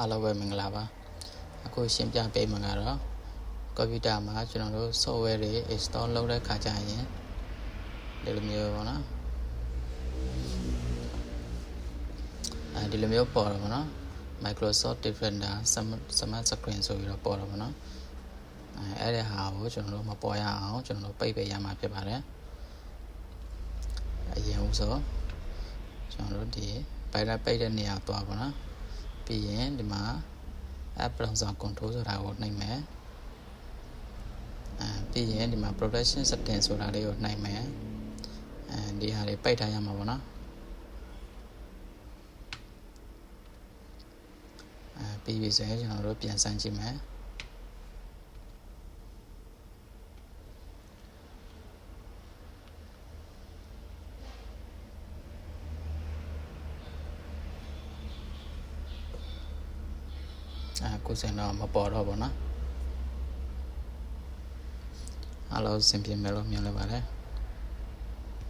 အားလုံးပဲမင်္ဂလာပါအခုရှင်းပြပေးမှာကတော့ကွန်ပျူတာမှာကျွန်တော်တို့ software တွေ install လုပ်တဲ့ခါကျရင်ဒီလိုမျိုးပေါ့နော်အဲဒီလိုမျိုးပေါ်တော့ပေါ့နော် Microsoft Defender Smart Screen ဆိုပြီးတော့ပေါ်တော့ပေါ့နော်အဲအဲ့ဒီဟာကိုကျွန်တော်တို့မပေါ်ရအောင်ကျွန်တော်တို့ပိတ်ပေးရမှာဖြစ်ပါတယ်အရင်ဦးဆိုကျွန်တော်တို့ဒီဘိုင်ရပိတ်တဲ့နေရာသွားပါနော် ပြီးရင်ဒီမှာ app browser control ဆိုတာကိုနှိပ်မယ်အဲပြီးရင်ဒီမှာ protection setting ဆိုတာလေးကိုနှိပ်မယ်အဲဒီဟာလေးပိတ်ထားရမှာပေါ့နော်အဲပြီးပြီဆိုရင်ကျွန်တော်တို့ပြန်ဆန်းကြည့်မယ် အခုစင်တော့မပေါ်တော့ဘူးเนาะအားလုံးစင်ပြမယ်လို့မြင်လိုက်ပါတယ်